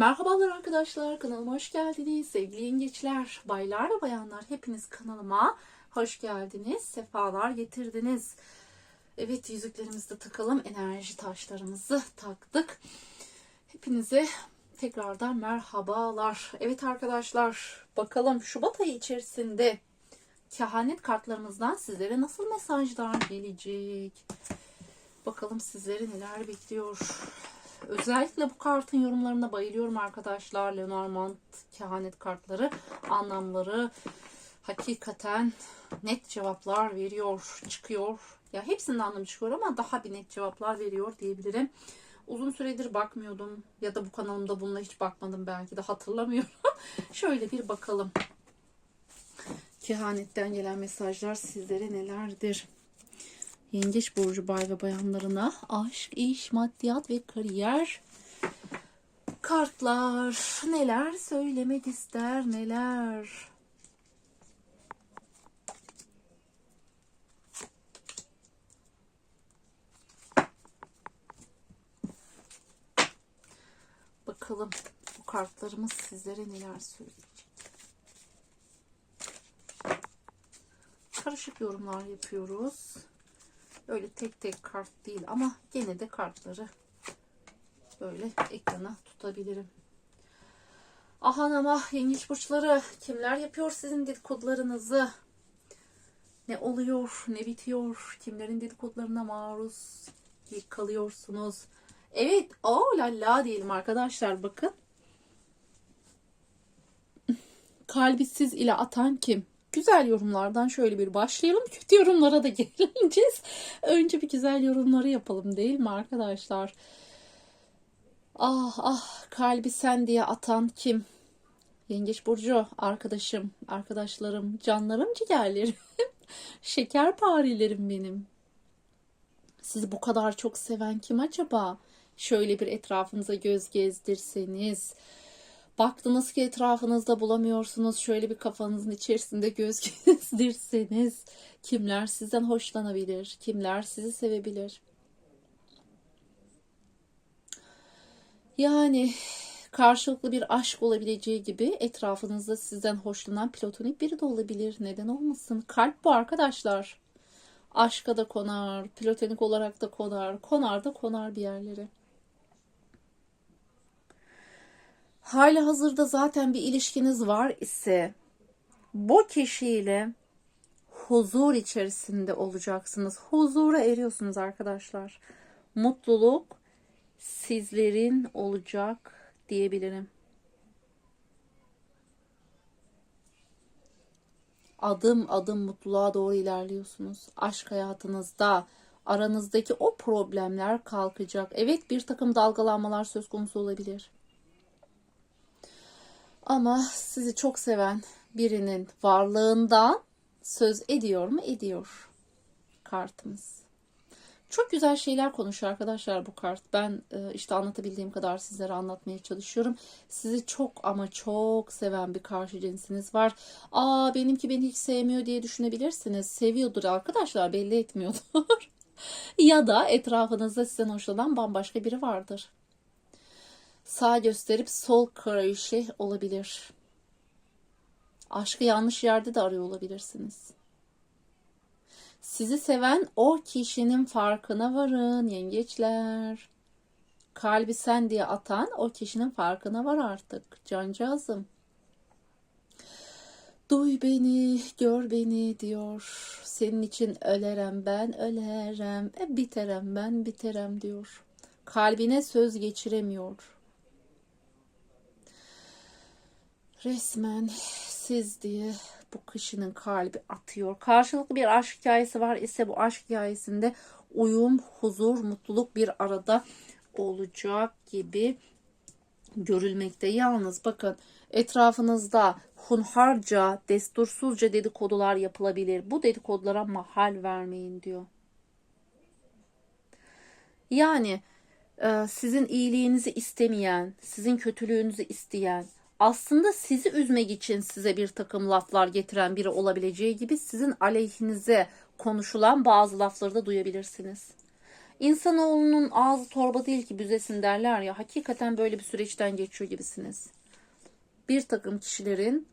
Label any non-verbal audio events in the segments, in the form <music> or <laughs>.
Merhabalar arkadaşlar kanalıma hoş geldiniz. Sevgili yengeçler baylar ve bayanlar hepiniz kanalıma hoş geldiniz sefalar getirdiniz. Evet yüzüklerimizi de takalım enerji taşlarımızı taktık. Hepinize tekrardan merhabalar. Evet arkadaşlar bakalım Şubat ayı içerisinde kehanet kartlarımızdan sizlere nasıl mesajlar gelecek? Bakalım sizleri neler bekliyor Özellikle bu kartın yorumlarına bayılıyorum arkadaşlar. Lenormand kehanet kartları anlamları hakikaten net cevaplar veriyor, çıkıyor. Ya hepsinin anlamı çıkıyor ama daha bir net cevaplar veriyor diyebilirim. Uzun süredir bakmıyordum ya da bu kanalımda bununla hiç bakmadım belki de hatırlamıyorum. <laughs> Şöyle bir bakalım. Kehanetten gelen mesajlar sizlere nelerdir? Yengeç burcu bay ve bayanlarına aşk, iş, maddiyat ve kariyer kartlar neler söylemek ister neler. Bakalım bu kartlarımız sizlere neler söyleyecek. Karışık yorumlar yapıyoruz. Öyle tek tek kart değil ama gene de kartları böyle ekrana tutabilirim. Ahan ah yengeç burçları kimler yapıyor sizin dedikodularınızı? Ne oluyor, ne bitiyor? Kimlerin dedikodularına maruz kalıyorsunuz? Evet, o la diyelim arkadaşlar bakın. <laughs> Kalbisiz ile atan kim? Güzel yorumlardan şöyle bir başlayalım. <laughs> Kötü yorumlara da <laughs> geleceğiz. Önce bir güzel yorumları yapalım değil mi arkadaşlar? Ah ah kalbi sen diye atan kim? Yengeç Burcu arkadaşım, arkadaşlarım, canlarım, ciğerlerim, <laughs> şekerparelerim benim. Sizi bu kadar çok seven kim acaba? Şöyle bir etrafınıza göz gezdirseniz, Baktınız ki etrafınızda bulamıyorsunuz. Şöyle bir kafanızın içerisinde göz <laughs> gezdirseniz kimler sizden hoşlanabilir? Kimler sizi sevebilir? Yani karşılıklı bir aşk olabileceği gibi etrafınızda sizden hoşlanan platonik biri de olabilir. Neden olmasın? Kalp bu arkadaşlar. Aşka da konar, platonik olarak da konar, konar da konar bir yerlere. Hali hazırda zaten bir ilişkiniz var ise bu kişiyle huzur içerisinde olacaksınız. Huzura eriyorsunuz arkadaşlar. Mutluluk sizlerin olacak diyebilirim. Adım adım mutluluğa doğru ilerliyorsunuz. Aşk hayatınızda aranızdaki o problemler kalkacak. Evet bir takım dalgalanmalar söz konusu olabilir. Ama sizi çok seven birinin varlığından söz ediyor mu? Ediyor kartımız. Çok güzel şeyler konuşuyor arkadaşlar bu kart. Ben e, işte anlatabildiğim kadar sizlere anlatmaya çalışıyorum. Sizi çok ama çok seven bir karşı cinsiniz var. Aa benimki beni hiç sevmiyor diye düşünebilirsiniz. Seviyordur arkadaşlar belli etmiyordur. <laughs> ya da etrafınızda sizden hoşlanan bambaşka biri vardır sağ gösterip sol karayışı olabilir. Aşkı yanlış yerde de arıyor olabilirsiniz. Sizi seven o kişinin farkına varın yengeçler. Kalbi sen diye atan o kişinin farkına var artık cancağızım. Duy beni, gör beni diyor. Senin için ölerem ben, ölerem, e, biterem ben, biterem diyor. Kalbine söz geçiremiyor. Resmen siz diye bu kişinin kalbi atıyor. Karşılıklı bir aşk hikayesi var ise bu aşk hikayesinde uyum, huzur, mutluluk bir arada olacak gibi görülmekte. Yalnız bakın etrafınızda hunharca, destursuzca dedikodular yapılabilir. Bu dedikodulara mahal vermeyin diyor. Yani e, sizin iyiliğinizi istemeyen, sizin kötülüğünüzü isteyen, aslında sizi üzmek için size bir takım laflar getiren biri olabileceği gibi sizin aleyhinize konuşulan bazı lafları da duyabilirsiniz. İnsanoğlunun ağzı torba değil ki büzesin derler ya. Hakikaten böyle bir süreçten geçiyor gibisiniz. Bir takım kişilerin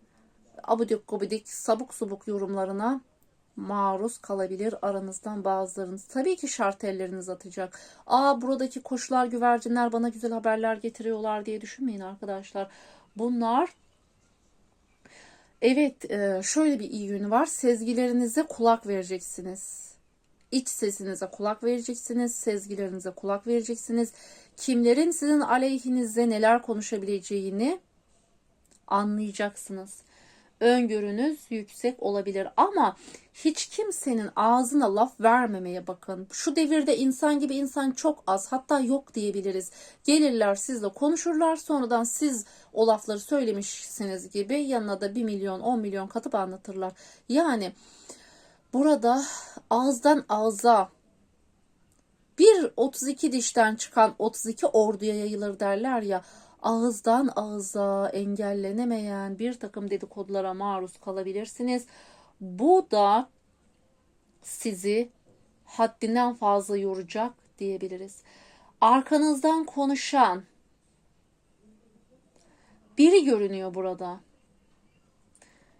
abudik gubidik sabuk subuk yorumlarına maruz kalabilir aranızdan bazılarınız. Tabii ki şart elleriniz atacak. Aa buradaki koşular güvercinler bana güzel haberler getiriyorlar diye düşünmeyin arkadaşlar. Bunlar evet e, şöyle bir iyi yönü var. Sezgilerinize kulak vereceksiniz. İç sesinize kulak vereceksiniz. Sezgilerinize kulak vereceksiniz. Kimlerin sizin aleyhinize neler konuşabileceğini anlayacaksınız öngörünüz yüksek olabilir ama hiç kimsenin ağzına laf vermemeye bakın. Şu devirde insan gibi insan çok az hatta yok diyebiliriz. Gelirler sizle konuşurlar sonradan siz o lafları söylemişsiniz gibi yanına da 1 milyon 10 milyon katıp anlatırlar. Yani burada ağızdan ağza bir 32 dişten çıkan 32 orduya yayılır derler ya ağızdan ağıza engellenemeyen bir takım dedikodulara maruz kalabilirsiniz. Bu da sizi haddinden fazla yoracak diyebiliriz. Arkanızdan konuşan biri görünüyor burada.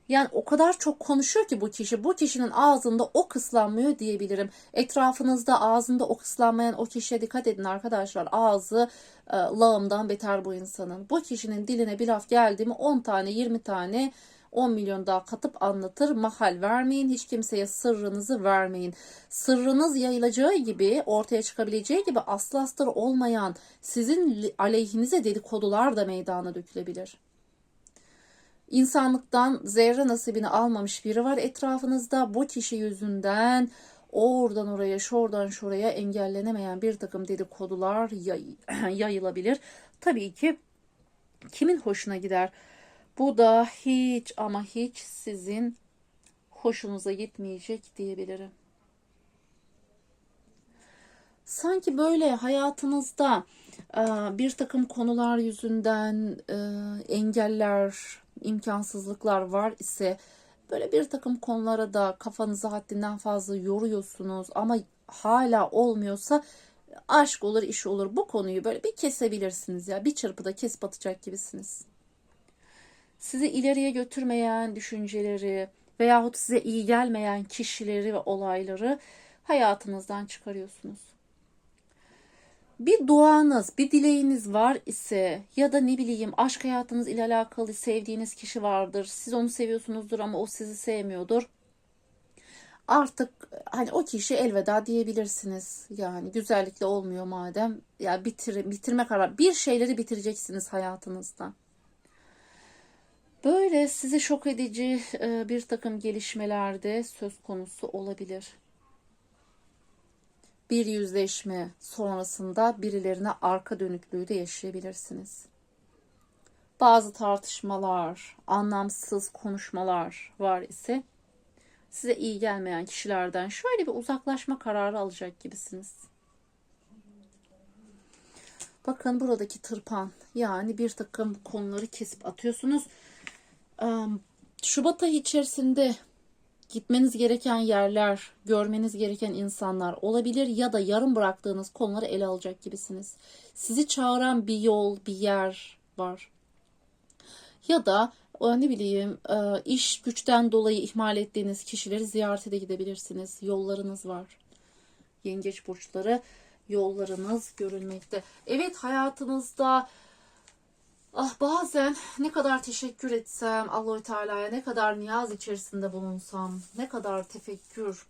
Yani o kadar çok konuşuyor ki bu kişi. Bu kişinin ağzında o kıslanmıyor diyebilirim. Etrafınızda ağzında o kıslanmayan o kişiye dikkat edin arkadaşlar. Ağzı e, lağımdan beter bu insanın. Bu kişinin diline bir laf geldi mi 10 tane 20 tane 10 milyon daha katıp anlatır. Mahal vermeyin. Hiç kimseye sırrınızı vermeyin. Sırrınız yayılacağı gibi ortaya çıkabileceği gibi aslı olmayan sizin aleyhinize dedikodular da meydana dökülebilir. İnsanlıktan zerre nasibini almamış biri var etrafınızda. Bu kişi yüzünden oradan oraya, şuradan şuraya engellenemeyen bir takım dedikodular yay, <clears throat> yayılabilir. Tabii ki kimin hoşuna gider? Bu da hiç ama hiç sizin hoşunuza gitmeyecek diyebilirim. Sanki böyle hayatınızda bir takım konular yüzünden engeller, imkansızlıklar var ise böyle bir takım konulara da kafanızı haddinden fazla yoruyorsunuz ama hala olmuyorsa aşk olur iş olur. Bu konuyu böyle bir kesebilirsiniz ya. Bir çırpıda kesip atacak gibisiniz. Sizi ileriye götürmeyen düşünceleri veyahut size iyi gelmeyen kişileri ve olayları hayatınızdan çıkarıyorsunuz bir duanız, bir dileğiniz var ise ya da ne bileyim aşk hayatınız ile alakalı sevdiğiniz kişi vardır. Siz onu seviyorsunuzdur ama o sizi sevmiyordur. Artık hani o kişi elveda diyebilirsiniz. Yani güzellikle olmuyor madem. Ya bitir, bitirme karar. Bir şeyleri bitireceksiniz hayatınızda. Böyle sizi şok edici bir takım gelişmelerde söz konusu olabilir bir yüzleşme sonrasında birilerine arka dönüklüğü de yaşayabilirsiniz. Bazı tartışmalar, anlamsız konuşmalar var ise size iyi gelmeyen kişilerden şöyle bir uzaklaşma kararı alacak gibisiniz. Bakın buradaki tırpan yani bir takım konuları kesip atıyorsunuz. Şubat ayı içerisinde gitmeniz gereken yerler, görmeniz gereken insanlar olabilir ya da yarım bıraktığınız konuları ele alacak gibisiniz. Sizi çağıran bir yol, bir yer var. Ya da ne bileyim e, iş güçten dolayı ihmal ettiğiniz kişileri ziyarete gidebilirsiniz. Yollarınız var. Yengeç burçları yollarınız görülmekte. Evet hayatınızda Ah bazen ne kadar teşekkür etsem Allahü Teala'ya ne kadar niyaz içerisinde bulunsam ne kadar tefekkür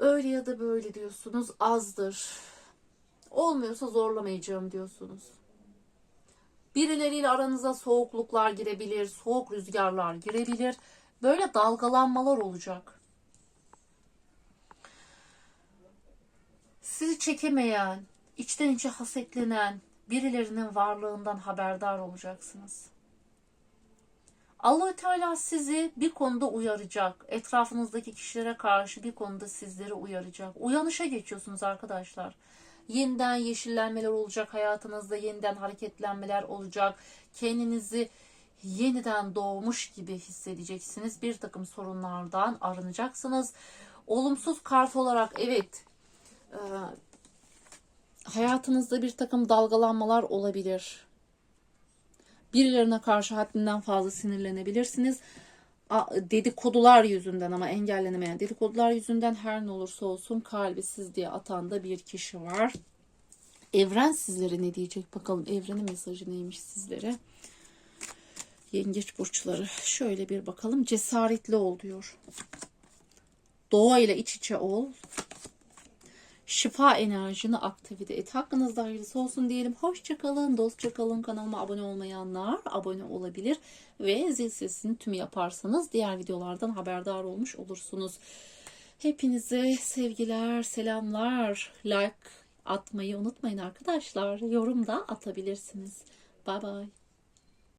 öyle ya da böyle diyorsunuz azdır. Olmuyorsa zorlamayacağım diyorsunuz. Birileriyle aranıza soğukluklar girebilir, soğuk rüzgarlar girebilir. Böyle dalgalanmalar olacak. Sizi çekemeyen, içten içe hasetlenen, birilerinin varlığından haberdar olacaksınız. allah Teala sizi bir konuda uyaracak. Etrafınızdaki kişilere karşı bir konuda sizleri uyaracak. Uyanışa geçiyorsunuz arkadaşlar. Yeniden yeşillenmeler olacak hayatınızda, yeniden hareketlenmeler olacak. Kendinizi yeniden doğmuş gibi hissedeceksiniz. Bir takım sorunlardan arınacaksınız. Olumsuz kart olarak evet hayatınızda bir takım dalgalanmalar olabilir. Birilerine karşı haddinden fazla sinirlenebilirsiniz. Dedikodular yüzünden ama engellenemeyen dedikodular yüzünden her ne olursa olsun kalbi siz diye atan da bir kişi var. Evren sizlere ne diyecek bakalım. Evrenin mesajı neymiş sizlere. Yengeç burçları. Şöyle bir bakalım. Cesaretli ol diyor. Doğayla iç içe ol. Şifa enerjini aktive et. Hakkınızda hayırlısı olsun diyelim. Hoşçakalın, dostça kalın. Kanalıma abone olmayanlar abone olabilir. Ve zil sesini tüm yaparsanız diğer videolardan haberdar olmuş olursunuz. Hepinize sevgiler, selamlar. Like atmayı unutmayın arkadaşlar. Yorum da atabilirsiniz. Bye bye.